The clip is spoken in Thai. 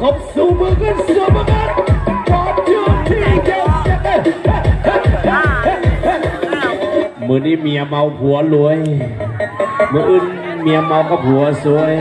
ครบสู้มือกันสู้มือกันวอดยูทีเกมือนี้เมียเมาผัวรวย มืออื่นเมียเมาก็ผัวสวย